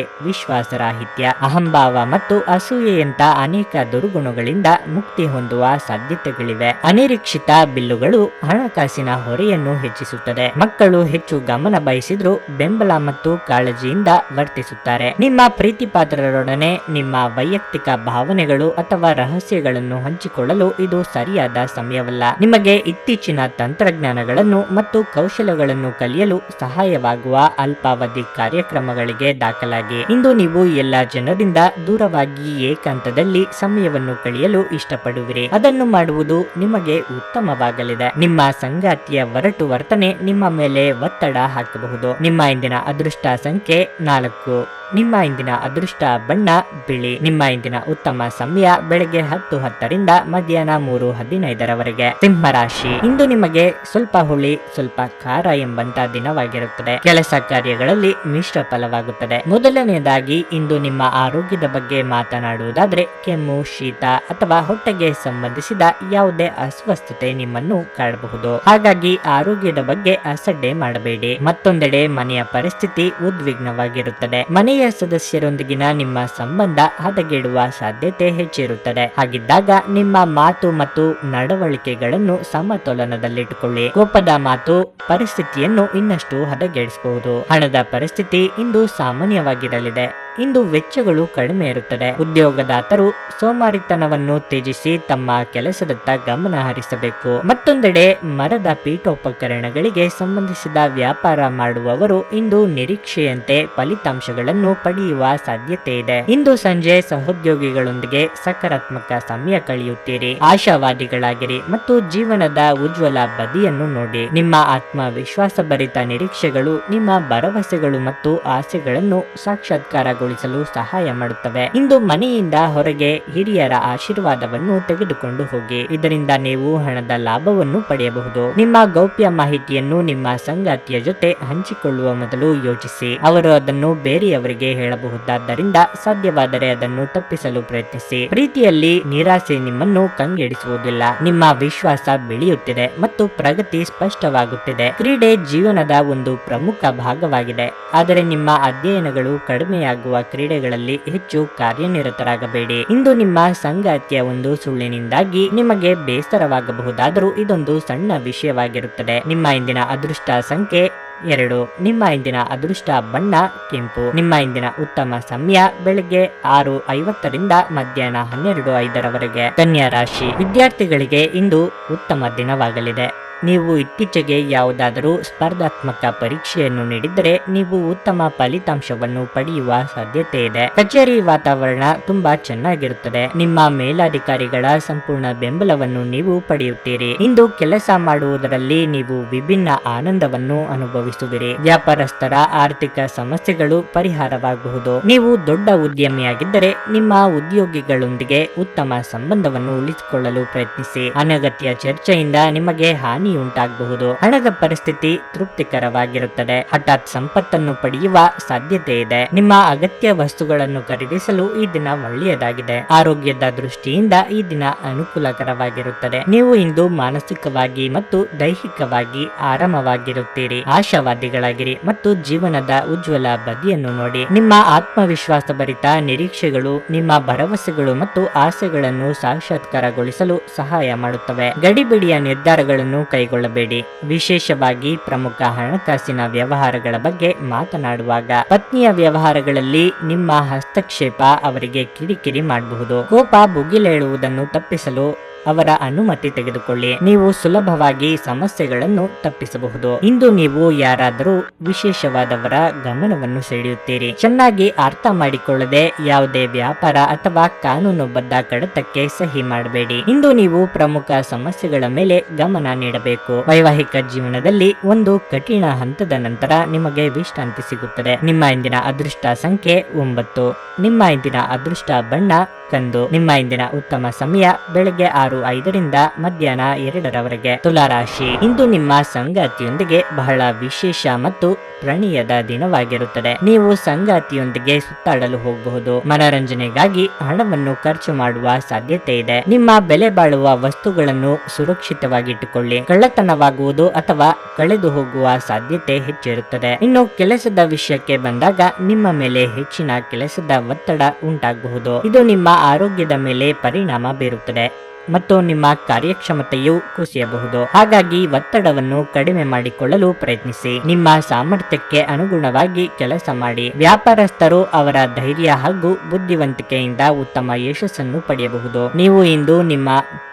ವಿಶ್ವಾಸರಾಹಿತ್ಯ ಅಹಂಭಾವ ಮತ್ತು ಅಸೂಯೆಯಂತ ಅನೇಕ ದುರ್ಗುಣಗಳಿಂದ ಮುಕ್ತಿ ಹೊಂದುವ ಸಾಧ್ಯತೆಗಳಿವೆ. ಅನಿರೀಕ್ಷಿತ ಬಿಲ್ಲುಗಳು ಹಣಕಾಸಿನ ಹೊರೆಯನ್ನು ಹೆಚ್ಚಿಸುತ್ತದೆ. ಮಕ್ಕಳು ಹೆಚ್ಚು ಗಮನ ಬಯಸಿದ್ರು ಬೆಂಬಲ ಮತ್ತು ಕಾಳಜಿಯಿಂದ ವರ್ತಿಸುತ್ತಾರೆ. ನಿಮ್ಮ ಪ್ರೀತಿ ಪಾತ್ರರೊಡನೆ ನಿಮ್ಮ ವೈಯಕ್ತಿಕ ಭಾವನೆಗಳು ಅಥವಾ ರಹಸ್ಯಗಳನ್ನು ಹಂಚಿಕೊಳ್ಳಲು ಇದು ಸರಿಯಾದ ಸಮಯವಲ್ಲ. ನಿಮಗೆ ಇತ್ತೀಚಿನ ತಂತ್ರಜ್ಞಾನಗಳನ್ನು ಮತ್ತು ಕೌಶಲಗಳನ್ನು ಕಲಿಯಲು ಸಹಾಯವಾಗುವ ಅಲ್ಪಾವಧಿ ಕಾರ್ಯಕ್ರಮಗಳಿಗೆ ದಾಖಲಾಗಿ. ಇಂದು ನೀವು ಎಲ್ಲ ಜನರಿಂದ ದೂರವಾಗಿ ಏಕಾಂತದಲ್ಲಿ ಸಮಯವನ್ನು ಕಳೆಯಲು ಇಷ್ಟಪಡುವಿರಿ. ಅದನ್ನು ಮಾಡುವುದು ನಿಮಗೆ ಉತ್ತಮವಾಗಲಿದೆ. ನಿಮ್ಮ ಸಂಗಾತಿಯ ಒರಟು ವರ್ತನೆ ನಿಮ್ಮ ಮೇಲೆ ಒತ್ತಡ ಹಾಕಬಹುದು. ನಿಮ್ಮ ಇಂದಿನ ಅದೃಷ್ಟ ಸಂಖ್ಯೆ ನಾಲ್ಕು. ನಿಮ್ಮ ಇಂದಿನ ಅದೃಷ್ಟ ಬಣ್ಣ, ಬಿಳಿ. ನಿಮ್ಮ ಇಂದಿನ ಉತ್ತಮ ಸಮಯ ಬೆಳಿಗ್ಗೆ ಹತ್ತು ಹತ್ತರಿಂದ ಮಧ್ಯಾಹ್ನ ಮೂರು ಹದಿನೈದರವರೆಗೆ. ಸಿಂಹರಾಶಿ ಇಂದು ನಿಮಗೆ ಸ್ವಲ್ಪ ಹುಳಿ, ಸ್ವಲ್ಪ ಖಾರ ಎಂಬಂತ ದಿನವಾಗಿರುತ್ತದೆ. ಕೆಲಸ ಕಾರ್ಯಗಳಲ್ಲಿ ಮಿಶ್ರ ಫಲವಾಗುತ್ತದೆ. ಮೊದಲನೆಯದಾಗಿ, ಇಂದು ನಿಮ್ಮ ಆರೋಗ್ಯದ ಬಗ್ಗೆ ಮಾತನಾಡುವುದಾದ್ರೆ, ಕೆಮ್ಮು, ಶೀತ ಅಥವಾ ಹೊಟ್ಟೆಗೆ ಸಂಬಂಧಿಸಿದ ಯಾವುದೇ ಅಸ್ವಸ್ಥತೆ ನಿಮ್ಮನ್ನು ಕಾಡಬಹುದು. ಹಾಗಾಗಿ, ಆರೋಗ್ಯದ ಬಗ್ಗೆ ಅಸಡ್ಡೆ ಮಾಡಬೇಡಿ. ಮತ್ತೊಂದೆಡೆ ಮನೆಯ ಪರಿಸ್ಥಿತಿ ಉದ್ವಿಗ್ನವಾಗಿರುತ್ತದೆ. ಮನೆಯ ಸದಸ್ಯರೊಂದಿಗಿನ ನಿಮ್ಮ ಸಂಬಂಧ ಹದಗೆಡುವ ಸಾಧ್ಯತೆ ಹೆಚ್ಚಿರುತ್ತದೆ. ಹಾಗಿದ್ದಾಗ ನಿಮ್ಮ ಮಾತು ಮತ್ತು ನಡವಳಿಕೆಗಳನ್ನು ಸಮತೋಲನದಲ್ಲಿಟ್ಟುಕೊಳ್ಳಿ. ಕೋಪದ ಮಾತು, ಪರಿಸ್ಥಿತಿಯನ್ನು ಇನ್ನಷ್ಟು ಹದಗೆಡಿಸಬಹುದು. ಹಣದ ಪರಿಸ್ಥಿತಿ ಇಂದು ಸಾಮಾನ್ಯವಾಗಿರಲಿದೆ. ಇಂದು ವೆಚ್ಚಗಳು ಕಡಿಮೆ ಇರುತ್ತದೆ. ಉದ್ಯೋಗದಾತರು ಸೋಮಾರಿತನವನ್ನು ತ್ಯಜಿಸಿ ತಮ್ಮ ಕೆಲಸದತ್ತ ಗಮನ ಹರಿಸಬೇಕು. ಮತ್ತೊಂದೆಡೆ ಮರದ ಪೀಠೋಪಕರಣಗಳಿಗೆ ಸಂಬಂಧಿಸಿದ ವ್ಯಾಪಾರ ಮಾಡುವವರು ಇಂದು ನಿರೀಕ್ಷೆಯಂತೆ ಫಲಿತಾಂಶಗಳನ್ನು ಪಡೆಯುವ ಸಾಧ್ಯತೆ ಇದೆ ಇಂದು ಸಂಜೆ ಸಹೋದ್ಯೋಗಿಗಳೊಂದಿಗೆ ಸಕಾರಾತ್ಮಕ ಸಮಯ ಕಳೆಯುತ್ತೀರಿ. ಆಶಾವಾದಿಗಳಾಗಿರಿ ಮತ್ತು ಜೀವನದ ಉಜ್ವಲ ಬದಿಯನ್ನು ನೋಡಿ. ನಿಮ್ಮ ಆತ್ಮವಿಶ್ವಾಸ ಭರಿತ ನಿರೀಕ್ಷೆಗಳು, ನಿಮ್ಮ ಭರವಸೆಗಳು ಮತ್ತು ಆಸೆಗಳನ್ನು ಸಾಕ್ಷಾತ್ಕಾರಗೊಳಿಸಲು ಸಹಾಯ ಮಾಡುತ್ತವೆ. ಇಂದು ಮನೆಯಿಂದ ಹೊರಗೆ ಹಿರಿಯರ ಆಶೀರ್ವಾದವನ್ನು ತೆಗೆದುಕೊಂಡು ಹೋಗಿ. ಇದರಿಂದ ನೀವು ಹಣದ ಲಾಭವನ್ನು ಪಡೆಯಬಹುದು. ನಿಮ್ಮ ಗೌಪ್ಯ ಮಾಹಿತಿಯನ್ನು ನಿಮ್ಮ ಸಂಗಾತಿಯ ಜೊತೆ ಹಂಚಿಕೊಳ್ಳುವ ಮೊದಲು ಯೋಚಿಸಿ. ಅವರು ಅದನ್ನು ಬೇರೆಯವರಿಗೆ ಹೇಳಬಹುದಾದ್ದರಿಂದ ಸಾಧ್ಯವಾದರೆ ಅದನ್ನು ತಪ್ಪಿಸಲು ಪ್ರಯತ್ನಿಸಿ. ಪ್ರೀತಿಯಲ್ಲಿ ನಿರಾಸೆ ನಿಮ್ಮನ್ನು ಕಂಗೆಡಿಸುವುದಿಲ್ಲ. ನಿಮ್ಮ ವಿಶ್ವಾಸ ಬೆಳೆಯುತ್ತಿದೆ ಮತ್ತು ಪ್ರಗತಿ ಸ್ಪಷ್ಟವಾಗುತ್ತಿದೆ. ಕ್ರೀಡೆ ಜೀವನದ ಒಂದು ಪ್ರಮುಖ ಭಾಗವಾಗಿದೆ. ಆದರೆ ನಿಮ್ಮ ಅಧ್ಯಯನಗಳು ಕಡಿಮೆಯಾಗುವ ಕ್ರೀಡೆಗಳಲ್ಲಿ ಹೆಚ್ಚು ಕಾರ್ಯನಿರತರಾಗಬೇಡಿ. ಇಂದು ನಿಮ್ಮ ಸಂಗಾತಿಯ ಒಂದು ಸುಳ್ಳಿನಿಂದಾಗಿ ನಿಮಗೆ ಬೇಸರವಾಗಬಹುದಾದರೂ ಇದೊಂದು ಸಣ್ಣ ವಿಷಯವಾಗಿರುತ್ತದೆ. ನಿಮ್ಮ ಇಂದಿನ ಅದೃಷ್ಟ ಸಂಖ್ಯೆ ಎರಡು. ನಿಮ್ಮ ಇಂದಿನ ಅದೃಷ್ಟ ಬಣ್ಣ, ಕೆಂಪು. ನಿಮ್ಮ ಇಂದಿನ ಉತ್ತಮ ಸಮಯ, ಬೆಳಗ್ಗೆ ಆರು ಐವತ್ತರಿಂದ ಮಧ್ಯಾಹ್ನ ಹನ್ನೆರಡು ಐದರವರೆಗೆ. ಕನ್ಯಾ ರಾಶಿ. ವಿದ್ಯಾರ್ಥಿಗಳಿಗೆ ಇಂದು ಉತ್ತಮ ದಿನವಾಗಲಿದೆ. ನೀವು ಇತ್ತೀಚೆಗೆ ಯಾವುದಾದರೂ ಸ್ಪರ್ಧಾತ್ಮಕ ಪರೀಕ್ಷೆಯನ್ನು ನೀಡಿದರೆ ನೀವು ಉತ್ತಮ ಫಲಿತಾಂಶವನ್ನು ಪಡೆಯುವ ಸಾಧ್ಯತೆ ಇದೆ. ಕಚೇರಿ ವಾತಾವರಣ ತುಂಬಾ ಚೆನ್ನಾಗಿರುತ್ತದೆ. ನಿಮ್ಮ ಮೇಲಾಧಿಕಾರಿಗಳ ಸಂಪೂರ್ಣ ಬೆಂಬಲವನ್ನು ನೀವು ಪಡೆಯುತ್ತೀರಿ. ಇಂದು ಕೆಲಸ ಮಾಡುವುದರಲ್ಲಿ ನೀವು ವಿಭಿನ್ನ ಆನಂದವನ್ನು ಅನುಭವಿಸುವಿರಿ. ವ್ಯಾಪಾರಸ್ಥರ ಆರ್ಥಿಕ ಸಮಸ್ಯೆಗಳು ಪರಿಹಾರವಾಗಬಹುದು ನೀವು ದೊಡ್ಡ ಉದ್ಯಮಿಯಾಗಿದ್ದರೆ ನಿಮ್ಮ ಉದ್ಯೋಗಿಗಳೊಂದಿಗೆ ಉತ್ತಮ ಸಂಬಂಧವನ್ನು ಉಳಿಸಿಕೊಳ್ಳಲು ಪ್ರಯತ್ನಿಸಿ. ಅನಗತ್ಯ ಚರ್ಚೆಯಿಂದ ನಿಮಗೆ ಹಾನಿಯುಂಟಾಗಬಹುದು ಹಣದ ಪರಿಸ್ಥಿತಿ ತೃಪ್ತಿಕರವಾಗಿರುತ್ತದೆ. ಹಠಾತ್ ಸಂಪತ್ತನ್ನು ಪಡೆಯುವ ಸಾಧ್ಯತೆ ಇದೆ. ನಿಮ್ಮ ಅಗತ್ಯ ವಸ್ತುಗಳನ್ನು ಖರೀದಿಸಲು ಈ ದಿನ ಒಳ್ಳೆಯದಾಗಿದೆ. ಆರೋಗ್ಯದ ದೃಷ್ಟಿಯಿಂದ ಈ ದಿನ ಅನುಕೂಲಕರವಾಗಿರುತ್ತದೆ. ನೀವು ಇಂದು ಮಾನಸಿಕವಾಗಿ ಮತ್ತು ದೈಹಿಕವಾಗಿ ಆರಾಮವಾಗಿರುತ್ತೀರಿ. ಆಶಾವಾದಿಗಳಾಗಿರಿ ಮತ್ತು ಜೀವನದ ಉಜ್ವಲ ಬದಿಯನ್ನು ನೋಡಿ. ನಿಮ್ಮ ಆತ್ಮವಿಶ್ವಾಸ ಭರಿತ ನಿರೀಕ್ಷೆಗಳು, ನಿಮ್ಮ ಭರವಸೆಗಳು ಮತ್ತು ಆಸೆಗಳನ್ನು ಸಾಕ್ಷಾತ್ಕಾರಗೊಳಿಸಲು ಸಹಾಯ ಮಾಡುತ್ತವೆ. ಗಡಿಬಿಡಿಯ ನಿರ್ಧಾರಗಳನ್ನು ಕೈಗೊಳ್ಳಬೇಡಿ. ವಿಶೇಷವಾಗಿ ಪ್ರಮುಖ ಹಣಕಾಸಿನ ವ್ಯವಹಾರಗಳ ಬಗ್ಗೆ ಮಾತನಾಡುವಾಗ, ಪತ್ನಿಯ ವ್ಯವಹಾರಗಳಲ್ಲಿ ನಿಮ್ಮ ಹಸ್ತಕ್ಷೇಪ ಅವರಿಗೆ ಕಿರಿಕಿರಿ ಮಾಡಬಹುದು. ಕೋಪ ಭುಗಿಲೇಳುವುದನ್ನು ತಪ್ಪಿಸಲು ಅವರ ಅನುಮತಿ ತೆಗೆದುಕೊಳ್ಳಿ. ನೀವು ಸುಲಭವಾಗಿ ಸಮಸ್ಯೆಗಳನ್ನು ತಪ್ಪಿಸಬಹುದು. ಇಂದು ನೀವು ಯಾರಾದರೂ ವಿಶೇಷವಾದವರ ಗಮನವನ್ನು ಸೆಳೆಯುತ್ತೀರಿ. ಚೆನ್ನಾಗಿ ಅರ್ಥ ಮಾಡಿಕೊಳ್ಳದೆ ಯಾವುದೇ ವ್ಯಾಪಾರ ಅಥವಾ ಕಾನೂನುಬದ್ಧ ಕಡತಕ್ಕೆ ಸಹಿ ಮಾಡಬೇಡಿ. ಇಂದು ನೀವು ಪ್ರಮುಖ ಸಮಸ್ಯೆಗಳ ಮೇಲೆ ಗಮನ ನೀಡಬೇಕು. ವೈವಾಹಿಕ ಜೀವನದಲ್ಲಿ ಒಂದು ಕಠಿಣ ಹಂತದ ನಂತರ ನಿಮಗೆ ವಿಶ್ರಾಂತಿ ಸಿಗುತ್ತದೆ. ನಿಮ್ಮ ಇಂದಿನ ಅದೃಷ್ಟ ಸಂಖ್ಯೆ ಒಂಬತ್ತು. ನಿಮ್ಮ ಇಂದಿನ ಅದೃಷ್ಟ ಬಣ್ಣ ಕಂದು. ನಿಮ್ಮ ಇಂದಿನ ಉತ್ತಮ ಸಮಯ ಬೆಳಗ್ಗೆ ಆರು ಐದರಿಂದ ಮಧ್ಯಾಹ್ನ ಎರಡರವರೆಗೆ ತುಲಾರಾಶಿ. ಇಂದು ನಿಮ್ಮ ಸಂಗಾತಿಯೊಂದಿಗೆ ಬಹಳ ವಿಶೇಷ ಮತ್ತು ಪ್ರಣಯದ ದಿನವಾಗಿರುತ್ತದೆ. ನೀವು ಸಂಗಾತಿಯೊಂದಿಗೆ ಸುತ್ತಾಡಲು ಹೋಗಬಹುದು. ಮನರಂಜನೆಗಾಗಿ ಹಣವನ್ನು ಖರ್ಚು ಮಾಡುವ ಸಾಧ್ಯತೆ ಇದೆ. ನಿಮ್ಮ ಬೆಲೆ ಬಾಳುವ ವಸ್ತುಗಳನ್ನು ಸುರಕ್ಷಿತವಾಗಿಟ್ಟುಕೊಳ್ಳಿ. ಕಳ್ಳತನವಾಗುವುದು ಅಥವಾ ಕಳೆದು ಹೋಗುವ ಸಾಧ್ಯತೆ ಹೆಚ್ಚಿರುತ್ತದೆ. ಇನ್ನು ಕೆಲಸದ ವಿಷಯಕ್ಕೆ ಬಂದಾಗ ನಿಮ್ಮ ಮೇಲೆ ಹೆಚ್ಚಿನ ಕೆಲಸದ ಒತ್ತಡ ಉಂಟಾಗಬಹುದು. ಇದು ನಿಮ್ಮ ಆರೋಗ್ಯದ ಮೇಲೆ ಪರಿಣಾಮ ಬೀರುತ್ತದೆ. ಮತ್ತು ನಿಮ್ಮ ಕಾರ್ಯಕ್ಷಮತೆಯು ಕುಸಿಯಬಹುದು. ಹಾಗಾಗಿ ಒತ್ತಡವನ್ನು ಕಡಿಮೆ ಮಾಡಿಕೊಳ್ಳಲು ಪ್ರಯತ್ನಿಸಿ. ನಿಮ್ಮ ಸಾಮರ್ಥ್ಯಕ್ಕೆ ಅನುಗುಣವಾಗಿ ಕೆಲಸ ಮಾಡಿ. ವ್ಯಾಪಾರಸ್ಥರು ಅವರ ಧೈರ್ಯ ಹಾಗೂ ಬುದ್ಧಿವಂತಿಕೆಯಿಂದ ಉತ್ತಮ ಯಶಸ್ಸನ್ನು ಪಡೆಯಬಹುದು. ನೀವು ಇಂದು ನಿಮ್ಮ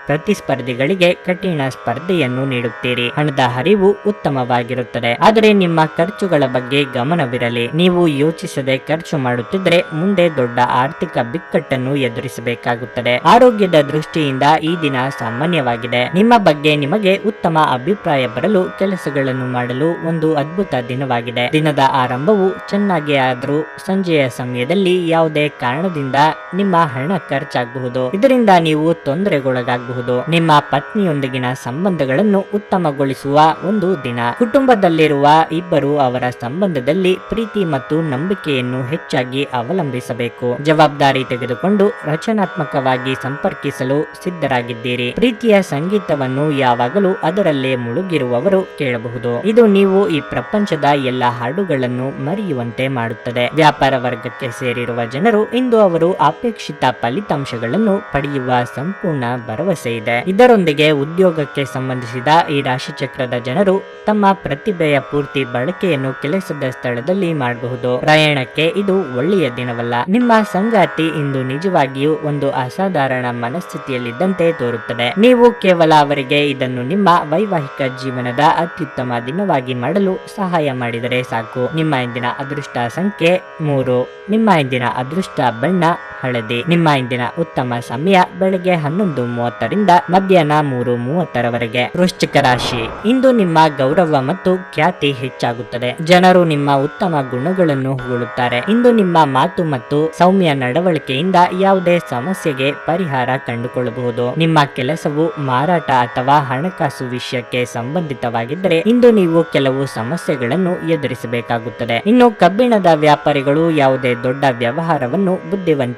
ಪ್ರತಿಸ್ಪರ್ಧಿಗಳಿಗೆ ಕಠಿಣ ಸ್ಪರ್ಧೆಯನ್ನು ನೀಡುತ್ತೀರಿ. ಹಣದ ಹರಿವು ಉತ್ತಮವಾಗಿರುತ್ತದೆ. ಆದರೆ ನಿಮ್ಮ ಖರ್ಚುಗಳ ಬಗ್ಗೆ ಗಮನವಿರಲಿ. ನೀವು ಯೋಚಿಸದೆ ಖರ್ಚು ಮಾಡುತ್ತಿದ್ದರೆ ಮುಂದೆ ದೊಡ್ಡ ಆರ್ಥಿಕ ಬಿಕ್ಕಟ್ಟನ್ನು ಎದುರಿಸಬೇಕಾಗುತ್ತದೆ. ಆರೋಗ್ಯದ ದೃಷ್ಟಿಯಿಂದ ಈ ದಿನ ಸಾಮಾನ್ಯವಾಗಿದೆ. ನಿಮ್ಮ ಬಗ್ಗೆ ನಿಮಗೆ ಉತ್ತಮ ಅಭಿಪ್ರಾಯ ಬರಲು ಕೆಲಸಗಳನ್ನು ಮಾಡಲು ಒಂದು ಅದ್ಭುತ ದಿನವಾಗಿದೆ. ದಿನದ ಆರಂಭವು ಚೆನ್ನಾಗಿ ಆದರೂ ಸಂಜೆಯ ಸಮಯದಲ್ಲಿ ಯಾವುದೇ ಕಾರಣದಿಂದ ನಿಮ್ಮ ಹಣ ಖರ್ಚಾಗಬಹುದು. ಇದರಿಂದ ನೀವು ತೊಂದರೆಗೊಳಗಾಗಬಹುದು. ನಿಮ್ಮ ಪತ್ನಿಯೊಂದಿಗಿನ ಸಂಬಂಧಗಳನ್ನು ಉತ್ತಮಗೊಳಿಸುವ ಒಂದು ದಿನ. ಕುಟುಂಬದಲ್ಲಿರುವ ಇಬ್ಬರು ಅವರ ಸಂಬಂಧದಲ್ಲಿ ಪ್ರೀತಿ ಮತ್ತು ನಂಬಿಕೆಯನ್ನು ಹೆಚ್ಚಾಗಿ ಅವಲಂಬಿಸಬೇಕು. ಜವಾಬ್ದಾರಿ ತೆಗೆದುಕೊಂಡು ರಚನಾತ್ಮಕವಾಗಿ ಸಂಪರ್ಕಿಸಲು ಸಿದ್ಧರಾಗಿದ್ದೀರಿ ಪ್ರೀತಿಯ ಸಂಗೀತವನ್ನು ಯಾವಾಗಲೂ ಅದರಲ್ಲೇ ಮುಳುಗಿರುವವರು ಕೇಳಬಹುದು. ಇದು ನೀವು ಈ ಪ್ರಪಂಚದ ಎಲ್ಲ ಹಾಡುಗಳನ್ನು ಮರೆಯುವಂತೆ ಮಾಡುತ್ತದೆ. ವ್ಯಾಪಾರ ವರ್ಗಕ್ಕೆ ಸೇರಿರುವ ಜನರು ಇಂದು ಅವರು ಅಪೇಕ್ಷಿತ ಫಲಿತಾಂಶಗಳನ್ನು ಪಡೆಯುವ ಸಂಪೂರ್ಣ ಭರವಸೆ ಇದೆ. ಇದರೊಂದಿಗೆ ಉದ್ಯೋಗಕ್ಕೆ ಸಂಬಂಧಿಸಿದ ಈ ರಾಶಿಚಕ್ರದ ಜನರು ತಮ್ಮ ಪ್ರತಿಭೆಯ ಪೂರ್ತಿ ಬಳಕೆಯನ್ನು ಕೆಲಸದ ಸ್ಥಳದಲ್ಲಿ ಮಾಡಬಹುದು. ಪ್ರಯಾಣಕ್ಕೆ ಇದು ಒಳ್ಳೆಯ ದಿನವಲ್ಲ. ನಿಮ್ಮ ಸಂಗಾತಿ ಇಂದು ನಿಜವಾಗಿಯೂ ಒಂದು ಅಸಾಧಾರಣ ಮನಸ್ಥಿತಿಯಲ್ಲಿದ್ದಂತೆ ತೋರುತ್ತದೆ. ನೀವು ಕೇವಲ ಅವರಿಗೆ ಇದನ್ನು ನಿಮ್ಮ ವೈವಾಹಿಕ ಜೀವನದ ಅತ್ಯುತ್ತಮ ದಿನವಾಗಿ ಮಾಡಲು ಸಹಾಯ ಮಾಡಿದರೆ ಸಾಕು. ನಿಮ್ಮ ಇಂದಿನ ಅದೃಷ್ಟ ಸಂಖ್ಯೆ ಮೂರು. ನಿಮ್ಮ ಇಂದಿನ ಅದೃಷ್ಟ ಬಣ್ಣ ಹಳದಿ. ನಿಮ್ಮ ಇಂದಿನ ಉತ್ತಮ ಸಮಯ ಬೆಳಗ್ಗೆ ಹನ್ನೊಂದು ಮೂವತ್ತರಿಂದ ಮಧ್ಯಾಹ್ನ ಮೂರು ಮೂವತ್ತರವರೆಗೆ. ವೃಶ್ಚಿಕ ರಾಶಿ. ಇಂದು ನಿಮ್ಮ ಗೌರವ ಮತ್ತು ಖ್ಯಾತಿ ಹೆಚ್ಚಾಗುತ್ತದೆ. ಜನರು ನಿಮ್ಮ ಉತ್ತಮ ಗುಣಗಳನ್ನು ಹೊಗಳುತ್ತಾರೆ. ಇಂದು ನಿಮ್ಮ ಮಾತು ಮತ್ತು ಸೌಮ್ಯ ನಡವಳಿಕೆಯಿಂದ ಯಾವುದೇ ಸಮಸ್ಯೆಗೆ ಪರಿಹಾರ ಕಂಡುಕೊಳ್ಳಬಹುದು. ನಿಮ್ಮ ಕೆಲಸವು ಮಾರಾಟ ಅಥವಾ ಹಣಕಾಸು ವಿಷಯಕ್ಕೆ ಸಂಬಂಧಿತವಾಗಿದ್ದರೆ ಇಂದು ನೀವು ಕೆಲವು ಸಮಸ್ಯೆಗಳನ್ನು ಎದುರಿಸಬೇಕಾಗುತ್ತದೆ. ಇನ್ನು ಕಬ್ಬಿಣದ ವ್ಯಾಪಾರಿಗಳು ಯಾವುದೇ ದೊಡ್ಡ ವ್ಯವಹಾರವನ್ನು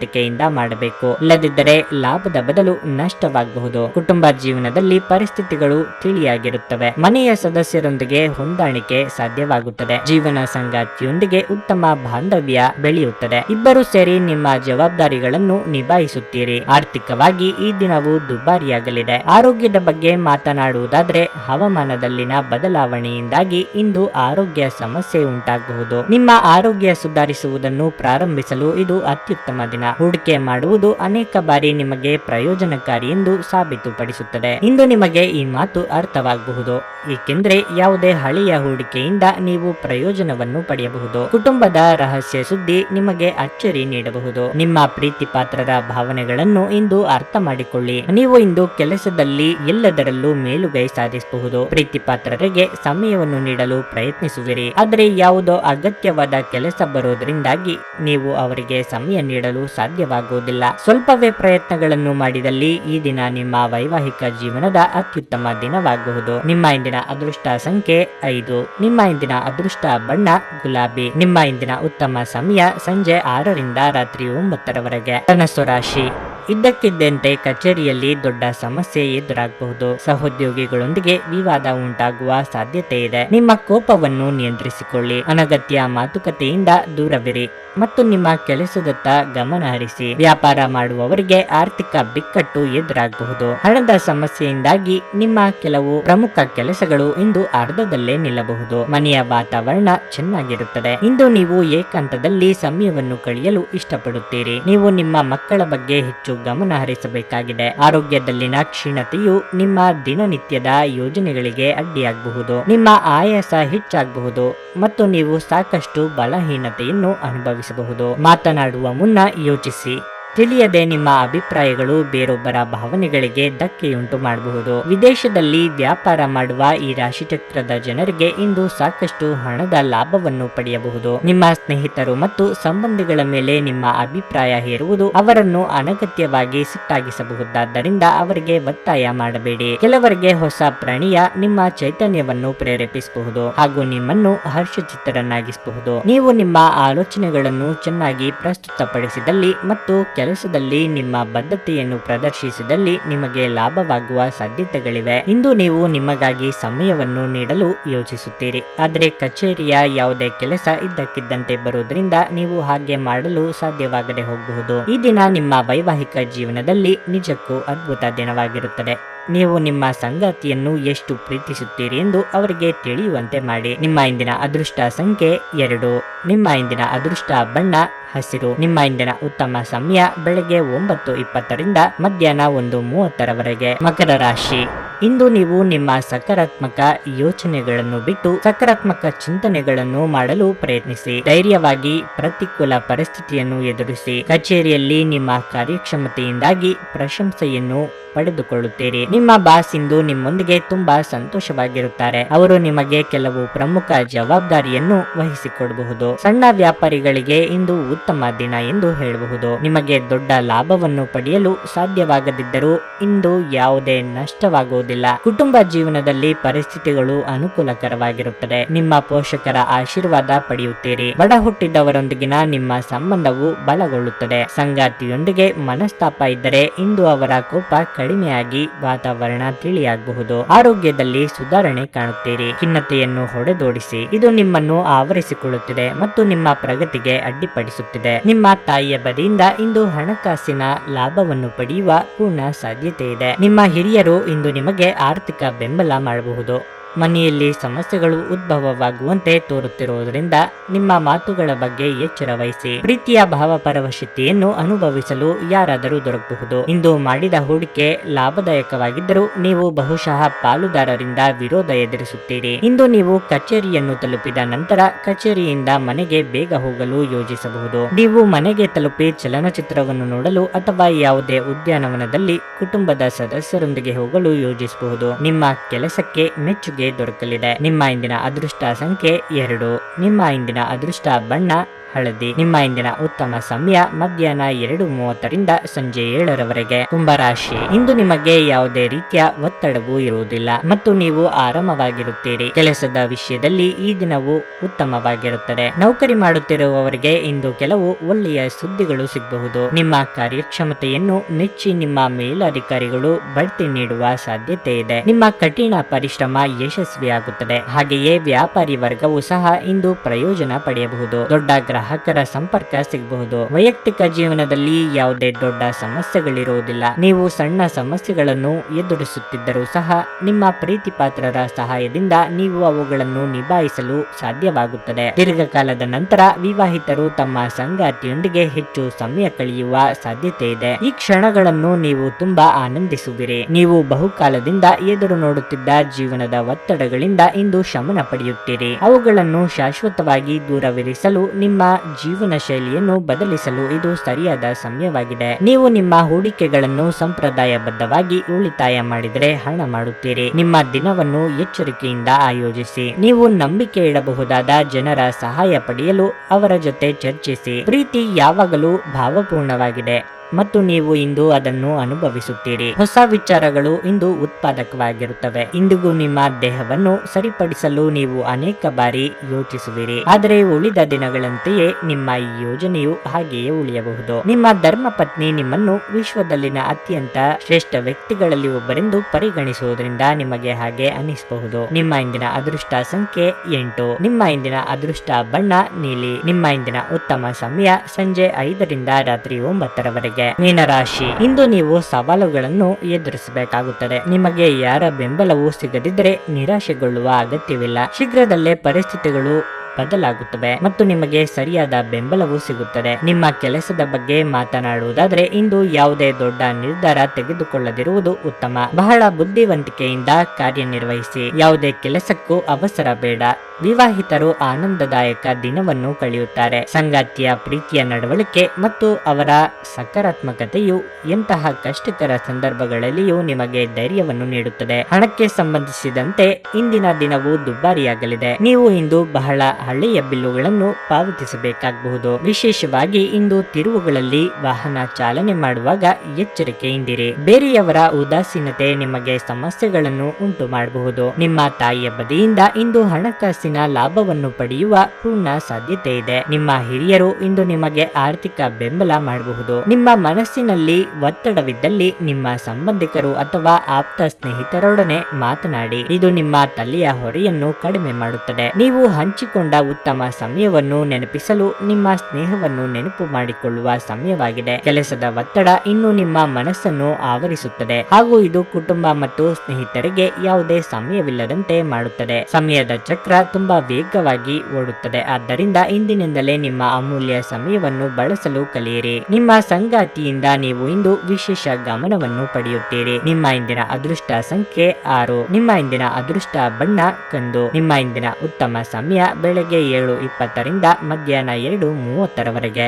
ಬುದ್ಧಿವಂತಿಕೆಯಿಂದ ಮಾಡಬೇಕು. ಇಲ್ಲದಿದ್ದರೆ ಲಾಭದ ಬದಲು ನಷ್ಟವಾಗಬಹುದು. ಕುಟುಂಬ ಜೀವನದಲ್ಲಿ ಪರಿಸ್ಥಿತಿಗಳು ತಿಳಿಯಾಗಿರುತ್ತವೆ. ಮನೆಯ ಸದಸ್ಯರೊಂದಿಗೆ ಹೊಂದಾಣಿಕೆ ಸಾಧ್ಯವಾಗುತ್ತದೆ. ಜೀವನ ಸಂಗಾತಿಯೊಂದಿಗೆ ಉತ್ತಮ ಬಾಂಧವ್ಯ ಬೆಳೆಯುತ್ತದೆ. ಇಬ್ಬರು ಸೇರಿ ನಿಮ್ಮ ಜವಾಬ್ದಾರಿಗಳನ್ನು ನಿಭಾಯಿಸುತ್ತೀರಿ. ಆರ್ಥಿಕವಾಗಿ ಈ ದಿನವು ದುಬಾರಿಯಾಗಲಿದೆ. ಆರೋಗ್ಯದ ಬಗ್ಗೆ ಮಾತನಾಡುವುದಾದ್ರೆ ಹವಾಮಾನದಲ್ಲಿನ ಬದಲಾವಣೆಯಿಂದಾಗಿ ಇಂದು ಆರೋಗ್ಯ ಸಮಸ್ಯೆ ಉಂಟಾಗಬಹುದು. ನಿಮ್ಮ ಆರೋಗ್ಯ ಸುಧಾರಿಸುವುದನ್ನು ಪ್ರಾರಂಭಿಸಲು ಇದು ಅತ್ಯುತ್ತಮ ದಿನ. ಹೂಡಿಕೆ ಮಾಡುವುದು ಅನೇಕ ಬಾರಿ ನಿಮಗೆ ಪ್ರಯೋಜನಕಾರಿ ಎಂದು ಸಾಬೀತುಪಡಿಸುತ್ತದೆ. ಇಂದು ನಿಮಗೆ ಈ ಮಾತು ಅರ್ಥವಾಗಬಹುದು. ಏಕೆಂದರೆ ಯಾವುದೇ ಹಳೆಯ ಹೂಡಿಕೆಯಿಂದ ನೀವು ಪ್ರಯೋಜನವನ್ನು ಪಡೆಯಬಹುದು. ಕುಟುಂಬದ ರಹಸ್ಯ ಸುದ್ದಿ ನಿಮಗೆ ಅಚ್ಚರಿ ನೀಡಬಹುದು. ನಿಮ್ಮ ಪ್ರೀತಿ ಪಾತ್ರರ ಭಾವನೆಗಳನ್ನು ಇಂದು ಅರ್ಥ ಮಾಡಿಕೊಳ್ಳಿ. ನೀವು ಇಂದು ಕೆಲಸದಲ್ಲಿ ಎಲ್ಲದರಲ್ಲೂ ಮೇಲುಗೈ ಸಾಧಿಸಬಹುದು. ಪ್ರೀತಿ ಪಾತ್ರರಿಗೆ ಸಮಯವನ್ನು ನೀಡಲು ಪ್ರಯತ್ನಿಸುವಿರಿ. ಆದರೆ ಯಾವುದೋ ಅಗತ್ಯವಾದ ಕೆಲಸ ಬರೋದ್ರಿಂದಾಗಿ ನೀವು ಅವರಿಗೆ ಸಮಯ ನೀಡಲು ಸಾಧ್ಯವಾಗುವುದಿಲ್ಲ. ಸ್ವಲ್ಪವೇ ಪ್ರಯತ್ನಗಳನ್ನು ಮಾಡಿದಲ್ಲಿ ಈ ದಿನ ನಿಮ್ಮ ವೈವಾಹಿಕ ಜೀವನದ ಅತ್ಯುತ್ತಮ ದಿನವಾಗಬಹುದು ನಿಮ್ಮ ಇಂದಿನ ಅದೃಷ್ಟ ಸಂಖ್ಯೆ ಐದು. ನಿಮ್ಮ ಇಂದಿನ ಅದೃಷ್ಟ ಬಣ್ಣ ಗುಲಾಬಿ. ನಿಮ್ಮ ಇಂದಿನ ಉತ್ತಮ ಸಮಯ ಸಂಜೆ ಆರರಿಂದ ರಾತ್ರಿ ಒಂಬತ್ತರವರೆಗೆ. ಧನಸ್ಸು ರಾಶಿ. ಇದ್ದಕ್ಕಿದ್ದಂತೆ ಕಚೇರಿಯಲ್ಲಿ ದೊಡ್ಡ ಸಮಸ್ಯೆ ಎದುರಾಗಬಹುದು. ಸಹೋದ್ಯೋಗಿಗಳೊಂದಿಗೆ ವಿವಾದ ಉಂಟಾಗುವ ಸಾಧ್ಯತೆ ಇದೆ. ನಿಮ್ಮ ಕೋಪವನ್ನು ನಿಯಂತ್ರಿಸಿಕೊಳ್ಳಿ. ಅನಗತ್ಯ ಮಾತುಕತೆಯಿಂದ ದೂರವಿರಿ ಮತ್ತು ನಿಮ್ಮ ಕೆಲಸದತ್ತ ಗಮನ ಹರಿಸಿ. ವ್ಯಾಪಾರ ಮಾಡುವವರಿಗೆ ಆರ್ಥಿಕ ಬಿಕ್ಕಟ್ಟು ಎದುರಾಗಬಹುದು. ಹಣದ ಸಮಸ್ಯೆಯಿಂದಾಗಿ ನಿಮ್ಮ ಕೆಲವು ಪ್ರಮುಖ ಕೆಲಸಗಳು ಇಂದು ಅರ್ಧದಲ್ಲೇ ನಿಲ್ಲಬಹುದು. ಮನೆಯ ವಾತಾವರಣ ಚೆನ್ನಾಗಿರುತ್ತದೆ. ಇಂದು ನೀವು ಏಕಾಂತದಲ್ಲಿ ಸಮಯವನ್ನು ಕಳೆಯಲು ಇಷ್ಟಪಡುತ್ತೀರಿ. ನೀವು ನಿಮ್ಮ ಮಕ್ಕಳ ಬಗ್ಗೆ ಹೆಚ್ಚು ಗಮನ ಹರಿಸಬೇಕಾಗಿದೆ ಆರೋಗ್ಯದಲ್ಲಿನ ಕ್ಷೀಣತೆಯು ನಿಮ್ಮ ದಿನನಿತ್ಯದ ಯೋಜನೆಗಳಿಗೆ ಅಡ್ಡಿಯಾಗಬಹುದು. ನಿಮ್ಮ ಆಯಾಸ ಹೆಚ್ಚಾಗಬಹುದು ಮತ್ತು ನೀವು ಸಾಕಷ್ಟು ಬಲಹೀನತೆಯನ್ನು ಅನುಭವಿಸಬಹುದು. ಮಾತನಾಡುವ ಮುನ್ನ ಯೋಚಿಸಿ. ತಿಳಿಯದೆ ನಿಮ್ಮ ಅಭಿಪ್ರಾಯಗಳು ಬೇರೊಬ್ಬರ ಭಾವನೆಗಳಿಗೆ ಧಕ್ಕೆಯುಂಟು ಮಾಡಬಹುದು. ವಿದೇಶದಲ್ಲಿ ವ್ಯಾಪಾರ ಮಾಡುವ ಈ ರಾಶಿಚಕ್ರದ ಜನರಿಗೆ ಇಂದು ಸಾಕಷ್ಟು ಹಣದ ಲಾಭವನ್ನು ಪಡೆಯಬಹುದು. ನಿಮ್ಮ ಸ್ನೇಹಿತರು ಮತ್ತು ಸಂಬಂಧಿಗಳ ಮೇಲೆ ನಿಮ್ಮ ಅಭಿಪ್ರಾಯ ಹೇರುವುದು ಅವರನ್ನು ಅನಗತ್ಯವಾಗಿ ಸಿಟ್ಟಾಗಿಸಬಹುದಾದ್ದರಿಂದ ಅವರಿಗೆ ಒತ್ತಾಯ ಮಾಡಬೇಡಿ. ಕೆಲವರಿಗೆ ಹೊಸ ಪ್ರಾಣಿಯ ನಿಮ್ಮ ಚೈತನ್ಯವನ್ನು ಪ್ರೇರೇಪಿಸಬಹುದು ಹಾಗೂ ನಿಮ್ಮನ್ನು ಹರ್ಷಚಿತ್ತರನ್ನಾಗಿಸಬಹುದು. ನೀವು ನಿಮ್ಮ ಆಲೋಚನೆಗಳನ್ನು ಚೆನ್ನಾಗಿ ಪ್ರಸ್ತುತಪಡಿಸಿದಲ್ಲಿ ಮತ್ತು ಕೆಲಸದಲ್ಲಿ ನಿಮ್ಮ ಬದ್ಧತೆಯನ್ನು ಪ್ರದರ್ಶಿಸಿದಲ್ಲಿ ನಿಮಗೆ ಲಾಭವಾಗುವ ಸಾಧ್ಯತೆಗಳಿವೆ. ಇಂದು ನೀವು ನಿಮಗಾಗಿ ಸಮಯವನ್ನು ನೀಡಲು ಯೋಚಿಸುತ್ತೀರಿ. ಆದರೆ ಕಚೇರಿಯ ಯಾವುದೇ ಕೆಲಸ ಇದ್ದಕ್ಕಿದ್ದಂತೆ ಬರುವುದರಿಂದ ನೀವು ಹಾಗೆ ಮಾಡಲು ಸಾಧ್ಯವಾಗದೆ ಹೋಗಬಹುದು. ಈ ದಿನ ನಿಮ್ಮ ವೈವಾಹಿಕ ಜೀವನದಲ್ಲಿ ನಿಜಕ್ಕೂ ಅದ್ಭುತ ದಿನವಾಗಿರುತ್ತದೆ. ನೀವು ನಿಮ್ಮ ಸಂಗಾತಿಯನ್ನು ಎಷ್ಟು ಪ್ರೀತಿಸುತ್ತೀರಿ ಎಂದು ಅವರಿಗೆ ತಿಳಿಯುವಂತೆ ಮಾಡಿ. ನಿಮ್ಮ ಇಂದಿನ ಅದೃಷ್ಟ ಸಂಖ್ಯೆ ಎರಡು. ನಿಮ್ಮ ಇಂದಿನ ಅದೃಷ್ಟ ಬಣ್ಣ ಹಸಿರು. ನಿಮ್ಮ ಇಂದಿನ ಉತ್ತಮ ಸಮಯ ಬೆಳಗ್ಗೆ ಒಂಬತ್ತು ಇಪ್ಪತ್ತರಿಂದ ಮಧ್ಯಾಹ್ನ ಒಂದು ಮೂವತ್ತರವರೆಗೆ. ಮಕರ ರಾಶಿ. ಇಂದು ನೀವು ನಿಮ್ಮ ಸಕಾರಾತ್ಮಕ ಯೋಚನೆಗಳನ್ನು ಬಿಟ್ಟು ಸಕಾರಾತ್ಮಕ ಚಿಂತನೆಗಳನ್ನು ಮಾಡಲು ಪ್ರಯತ್ನಿಸಿ. ಧೈರ್ಯವಾಗಿ ಪ್ರತಿಕೂಲ ಪರಿಸ್ಥಿತಿಯನ್ನು ಎದುರಿಸಿ. ಕಚೇರಿಯಲ್ಲಿ ನಿಮ್ಮ ಕಾರ್ಯಕ್ಷಮತೆಯಿಂದಾಗಿ ಪ್ರಶಂಸೆಯನ್ನು ಪಡೆದುಕೊಳ್ಳುತ್ತೀರಿ. ನಿಮ್ಮ ಬಾಸ್ ಇಂದು ನಿಮ್ಮೊಂದಿಗೆ ತುಂಬಾ ಸಂತೋಷವಾಗಿರುತ್ತಾರೆ. ಅವರು ನಿಮಗೆ ಕೆಲವು ಪ್ರಮುಖ ಜವಾಬ್ದಾರಿಯನ್ನು ವಹಿಸಿಕೊಡಬಹುದು. ಸಣ್ಣ ವ್ಯಾಪಾರಿಗಳಿಗೆ ಇಂದು ಉತ್ತಮ ದಿನ ಎಂದು ಹೇಳಬಹುದು. ನಿಮಗೆ ದೊಡ್ಡ ಲಾಭವನ್ನು ಪಡೆಯಲು ಸಾಧ್ಯವಾಗದಿದ್ದರೂ ಇಂದು ಯಾವುದೇ ನಷ್ಟವಾಗುವುದಿಲ್ಲ. ಕುಟುಂಬ ಜೀವನದಲ್ಲಿ ಪರಿಸ್ಥಿತಿಗಳು ಅನುಕೂಲಕರವಾಗಿರುತ್ತದೆ. ನಿಮ್ಮ ಪೋಷಕರ ಆಶೀರ್ವಾದ ಪಡೆಯುತ್ತೀರಿ. ಬಡ ಹುಟ್ಟಿದವರೊಂದಿಗಿನ ನಿಮ್ಮ ಸಂಬಂಧವು ಬಲಗೊಳ್ಳುತ್ತದೆ. ಸಂಗಾತಿಯೊಂದಿಗೆ ಮನಸ್ತಾಪ ಇದ್ದರೆ ಇಂದು ಅವರ ಕೋಪ ಕಡಿಮೆಯಾಗಿ ವಾತಾವರಣ ತಿಳಿಯಾಗಬಹುದು. ಆರೋಗ್ಯದಲ್ಲಿ ಸುಧಾರಣೆ ಕಾಣುತ್ತೀರಿ. ಖಿನ್ನತೆಯನ್ನು ಹೊಡೆದೋಡಿಸಿ. ಇದು ನಿಮ್ಮನ್ನು ಆವರಿಸಿಕೊಳ್ಳುತ್ತಿದೆ ಮತ್ತು ನಿಮ್ಮ ಪ್ರಗತಿಗೆ ಅಡ್ಡಿಪಡಿಸುತ್ತಿದೆ. ನಿಮ್ಮ ತಾಯಿಯ ಬದಿಯಿಂದ ಇಂದು ಹಣಕಾಸಿನ ಲಾಭವನ್ನು ಪಡೆಯುವ ಪೂರ್ಣ ಸಾಧ್ಯತೆ ಇದೆ ನಿಮ್ಮ ಹಿರಿಯರು ಇಂದು ನಿಮಗೆ ಆರ್ಥಿಕ ಬೆಂಬಲ ಮಾಡಬಹುದು. ಮನೆಯಲ್ಲಿ ಸಮಸ್ಯೆಗಳು ಉದ್ಭವವಾಗುವಂತೆ ತೋರುತ್ತಿರುವುದರಿಂದ ನಿಮ್ಮ ಮಾತುಗಳ ಬಗ್ಗೆ ಎಚ್ಚರ ವಹಿಸಿ. ಪ್ರೀತಿಯ ಭಾವಪರವಶತೆಯನ್ನು ಅನುಭವಿಸಲು ಯಾರಾದರೂ ದೊರಕಬಹುದು. ಇಂದು ಮಾಡಿದ ಹೂಡಿಕೆ ಲಾಭದಾಯಕವಾಗಿದ್ದರೂ ನೀವು ಬಹುಶಃ ಪಾಲುದಾರರಿಂದ ವಿರೋಧ ಎದುರಿಸುತ್ತೀರಿ. ಇಂದು ನೀವು ಕಚೇರಿಯನ್ನು ತಲುಪಿದ ನಂತರ ಕಚೇರಿಯಿಂದ ಮನೆಗೆ ಬೇಗ ಹೋಗಲು ಯೋಜಿಸಬಹುದು. ನೀವು ಮನೆಗೆ ತಲುಪಿ ಚಲನಚಿತ್ರವನ್ನು ನೋಡಲು ಅಥವಾ ಯಾವುದೇ ಉದ್ಯಾನವನದಲ್ಲಿ ಕುಟುಂಬದ ಸದಸ್ಯರೊಂದಿಗೆ ಹೋಗಲು ಯೋಜಿಸಬಹುದು. ನಿಮ್ಮ ಕೆಲಸಕ್ಕೆ ಮೆಚ್ಚುಗೆ ದೊರಕಲಿದೆ. ನಿಮ್ಮ ಇಂದಿನ ಅದೃಷ್ಟ ಸಂಖ್ಯೆ ಎರಡು. ನಿಮ್ಮ ಇಂದಿನ ಅದೃಷ್ಟ ಬಣ್ಣ ಹಳದಿ. ನಿಮ್ಮ ಇಂದಿನ ಉತ್ತಮ ಸಮಯ ಮಧ್ಯಾಹ್ನ ಎರಡು ಮೂವತ್ತರಿಂದ ಸಂಜೆ ಏಳರವರೆಗೆ. ಕುಂಭರಾಶಿ. ಇಂದು ನಿಮಗೆ ಯಾವುದೇ ರೀತಿಯ ಒತ್ತಡವೂ ಇರುವುದಿಲ್ಲ ಮತ್ತು ನೀವು ಆರಾಮವಾಗಿರುತ್ತೀರಿ. ಕೆಲಸದ ವಿಷಯದಲ್ಲಿ ಈ ದಿನವು ಉತ್ತಮವಾಗಿರುತ್ತದೆ. ನೌಕರಿ ಮಾಡುತ್ತಿರುವವರಿಗೆ ಇಂದು ಕೆಲವು ಒಳ್ಳೆಯ ಸುದ್ದಿಗಳು ಸಿಗಬಹುದು. ನಿಮ್ಮ ಕಾರ್ಯಕ್ಷಮತೆಯನ್ನು ಮೆಚ್ಚಿ ನಿಮ್ಮ ಮೇಲಧಿಕಾರಿಗಳು ಬಡ್ತಿ ನೀಡುವ ಸಾಧ್ಯತೆ ಇದೆ. ನಿಮ್ಮ ಕಠಿಣ ಪರಿಶ್ರಮ ಯಶಸ್ವಿಯಾಗುತ್ತದೆ. ಹಾಗೆಯೇ ವ್ಯಾಪಾರಿ ವರ್ಗವು ಸಹ ಇಂದು ಪ್ರಯೋಜನ ಪಡೆಯಬಹುದು. ದೊಡ್ಡ ಗ್ರಾಹಕರ ಸಂಪರ್ಕ ಸಿಗಬಹುದು. ವೈಯಕ್ತಿಕ ಜೀವನದಲ್ಲಿ ಯಾವುದೇ ದೊಡ್ಡ ಸಮಸ್ಯೆಗಳಿರುವುದಿಲ್ಲ. ನೀವು ಸಣ್ಣ ಸಮಸ್ಯೆಗಳನ್ನು ಎದುರಿಸುತ್ತಿದ್ದರೂ ಸಹ ನಿಮ್ಮ ಪ್ರೀತಿ ಪಾತ್ರರ ಸಹಾಯದಿಂದ ನೀವು ಅವುಗಳನ್ನು ನಿಭಾಯಿಸಲು ಸಾಧ್ಯವಾಗುತ್ತದೆ. ದೀರ್ಘಕಾಲದ ನಂತರ ವಿವಾಹಿತರು ತಮ್ಮ ಸಂಗಾತಿಯೊಂದಿಗೆ ಹೆಚ್ಚು ಸಮಯ ಕಳೆಯುವ ಸಾಧ್ಯತೆ ಇದೆ. ಈ ಕ್ಷಣಗಳನ್ನು ನೀವು ತುಂಬಾ ಆನಂದಿಸುವಿರಿ. ನೀವು ಬಹುಕಾಲದಿಂದ ಎದುರು ನೋಡುತ್ತಿದ್ದ ಜೀವನದ ಒತ್ತಡಗಳಿಂದ ಇಂದು ಶಮನ ಪಡೆಯುತ್ತೀರಿ. ಅವುಗಳನ್ನು ಶಾಶ್ವತವಾಗಿ ದೂರವಿರಿಸಲು ನಿಮ್ಮ ಜೀವನ ಶೈಲಿಯನ್ನು ಬದಲಿಸಲು ಇದು ಸರಿಯಾದ ಸಮಯವಾಗಿದೆ. ನೀವು ನಿಮ್ಮ ಹೂಡಿಕೆಗಳನ್ನು ಸಂಪ್ರದಾಯಬದ್ಧವಾಗಿ ಉಳಿತಾಯ ಮಾಡಿದರೆ ಹಣ ಮಾಡುತ್ತೀರಿ. ನಿಮ್ಮ ದಿನವನ್ನು ಎಚ್ಚರಿಕೆಯಿಂದ ಆಯೋಜಿಸಿ. ನೀವು ನಂಬಿಕೆ ಇಡಬಹುದಾದ ಜನರ ಸಹಾಯ ಪಡೆಯಲು ಅವರ ಜೊತೆ ಚರ್ಚಿಸಿ. ಪ್ರೀತಿ ಯಾವಾಗಲೂ ಭಾವಪೂರ್ಣವಾಗಿದೆ. ಮತ್ತು ನೀವು ಇಂದು ಅದನ್ನು ಅನುಭವಿಸುತ್ತೀರಿ. ಹೊಸ ವಿಚಾರಗಳು ಇಂದು ಉತ್ಪಾದಕವಾಗಿರುತ್ತವೆ. ಇಂದಿಗೂ ನಿಮ್ಮ ದೇಹವನ್ನು ಸರಿಪಡಿಸಲು ನೀವು ಅನೇಕ ಬಾರಿ ಯೋಚಿಸುವಿರಿ. ಆದರೆ ಉಳಿದ ದಿನಗಳಂತೆಯೇ ನಿಮ್ಮ ಈ ಯೋಜನೆಯು ಹಾಗೆಯೇ ಉಳಿಯಬಹುದು. ನಿಮ್ಮ ಧರ್ಮ ಪತ್ನಿ ನಿಮ್ಮನ್ನು ವಿಶ್ವದಲ್ಲಿನ ಅತ್ಯಂತ ಶ್ರೇಷ್ಠ ವ್ಯಕ್ತಿಗಳಲ್ಲಿ ಒಬ್ಬರೆಂದು ಪರಿಗಣಿಸುವುದರಿಂದ ನಿಮಗೆ ಹಾಗೆ ಅನಿಸಬಹುದು. ನಿಮ್ಮ ಇಂದಿನ ಅದೃಷ್ಟ ಸಂಖ್ಯೆ ಎಂಟು. ನಿಮ್ಮ ಇಂದಿನ ಅದೃಷ್ಟ ಬಣ್ಣ ನೀಲಿ. ನಿಮ್ಮ ಇಂದಿನ ಉತ್ತಮ ಸಮಯ ಸಂಜೆ ಐದರಿಂದ ರಾತ್ರಿ ಒಂಬತ್ತರವರೆಗೆ. ಮೀನರಾಶಿ. ಇಂದು ನೀವು ಸವಾಲುಗಳನ್ನು ಎದುರಿಸಬೇಕಾಗುತ್ತದೆ. ನಿಮಗೆ ಯಾರ ಬೆಂಬಲವೂ ಸಿಗದಿದ್ದರೆ ನಿರಾಶೆಗೊಳ್ಳುವ ಅಗತ್ಯವಿಲ್ಲ. ಶೀಘ್ರದಲ್ಲೇ ಪರಿಸ್ಥಿತಿಗಳು ಬದಲಾಗುತ್ತವೆ ಮತ್ತು ನಿಮಗೆ ಸರಿಯಾದ ಬೆಂಬಲವೂ ಸಿಗುತ್ತದೆ. ನಿಮ್ಮ ಕೆಲಸದ ಬಗ್ಗೆ ಮಾತನಾಡುವುದಾದರೆ ಇಂದು ಯಾವುದೇ ದೊಡ್ಡ ನಿರ್ಧಾರ ತೆಗೆದುಕೊಳ್ಳದಿರುವುದು ಉತ್ತಮ. ಬಹಳ ಬುದ್ಧಿವಂತಿಕೆಯಿಂದ ಕಾರ್ಯನಿರ್ವಹಿಸಿ. ಯಾವುದೇ ಕೆಲಸಕ್ಕೂ ಅವಸರ ಬೇಡ. ವಿವಾಹಿತರು ಆನಂದದಾಯಕ ದಿನವನ್ನು ಕಳೆಯುತ್ತಾರೆ. ಸಂಗಾತಿಯ ಪ್ರೀತಿಯ ನಡವಳಿಕೆ ಮತ್ತು ಅವರ ಸಕಾರಾತ್ಮಕತೆಯು ಎಂತಹ ಕಷ್ಟಕರ ಸಂದರ್ಭಗಳಲ್ಲಿಯೂ ನಿಮಗೆ ಧೈರ್ಯವನ್ನು ನೀಡುತ್ತದೆ. ಹಣಕ್ಕೆ ಸಂಬಂಧಿಸಿದಂತೆ ಇಂದಿನ ದಿನವು ದುಬಾರಿಯಾಗಲಿದೆ. ನೀವು ಇಂದು ಬಹಳ ಹಳೆಯ ಬಿಲ್ಲುಗಳನ್ನು ಪಾವತಿಸಬೇಕಾಗಬಹುದು. ವಿಶೇಷವಾಗಿ ಇಂದು ತಿರುವುಗಳಲ್ಲಿ ವಾಹನ ಚಾಲನೆ ಮಾಡುವಾಗ ಎಚ್ಚರಿಕೆಯಿಂದಿರಿ. ಬೇರೆಯವರ ಉದಾಸೀನತೆ ನಿಮಗೆ ಸಮಸ್ಯೆಗಳನ್ನು ಉಂಟು ಮಾಡಬಹುದು ನಿಮ್ಮ ತಾಯಿಯ ಬದಿಯಿಂದ ಇಂದು ಹಣಕಾಸಿನ ಲಾಭವನ್ನು ಪಡೆಯುವ ಪೂರ್ಣ ಸಾಧ್ಯತೆ ಇದೆ. ನಿಮ್ಮ ಹಿರಿಯರು ಇಂದು ನಿಮಗೆ ಆರ್ಥಿಕ ಬೆಂಬಲ ಮಾಡಬಹುದು. ನಿಮ್ಮ ಮನಸ್ಸಿನಲ್ಲಿ ಒತ್ತಡವಿದ್ದಲ್ಲಿ ನಿಮ್ಮ ಸಂಬಂಧಿಕರು ಅಥವಾ ಆಪ್ತ ಸ್ನೇಹಿತರೊಡನೆ ಮಾತನಾಡಿ. ಇದು ನಿಮ್ಮ ತಲೆಯ ಹೊರೆಯನ್ನು ಕಡಿಮೆ ಮಾಡುತ್ತದೆ. ನೀವು ಹಂಚಿಕೊಂಡ ಉತ್ತಮ ಸಮಯವನ್ನು ನೆನಪಿಸಲು, ನಿಮ್ಮ ಸ್ನೇಹವನ್ನು ನೆನಪು ಮಾಡಿಕೊಳ್ಳುವ ಸಮಯವಾಗಿದೆ. ಕೆಲಸದ ಒತ್ತಡ ಇನ್ನು ನಿಮ್ಮ ಮನಸ್ಸನ್ನು ಆವರಿಸುತ್ತದೆ. ಹಾಗೂ ಇದು ಕುಟುಂಬ ಮತ್ತು ಸ್ನೇಹಿತರಿಗೆ ಯಾವುದೇ ಸಮಯವಿಲ್ಲದಂತೆ ಮಾಡುತ್ತದೆ. ಸಮಯದ ಚಕ್ರ ತುಂಬಾ ವೇಗವಾಗಿ ಓಡುತ್ತದೆ. ಆದ್ದರಿಂದ ಇಂದಿನಿಂದಲೇ ನಿಮ್ಮ ಅಮೂಲ್ಯ ಸಮಯವನ್ನು ಬಳಸಲು ಕಲಿಯಿರಿ. ನಿಮ್ಮ ಸಂಗಾತಿಯಿಂದ ನೀವು ಇಂದು ವಿಶೇಷ ಗಮನವನ್ನು ಪಡೆಯುತ್ತೀರಿ. ನಿಮ್ಮ ಇಂದಿನ ಅದೃಷ್ಟ ಸಂಖ್ಯೆ ಆರು. ನಿಮ್ಮ ಇಂದಿನ ಅದೃಷ್ಟ ಬಣ್ಣ ಕಂದು. ನಿಮ್ಮ ಇಂದಿನ ಉತ್ತಮ ಸಮಯ ಬೆಳಗ್ಗೆ ಏಳು ಇಪ್ಪತ್ತರಿಂದ ಮಧ್ಯಾಹ್ನ ಎರಡು ಮೂವತ್ತರವರೆಗೆ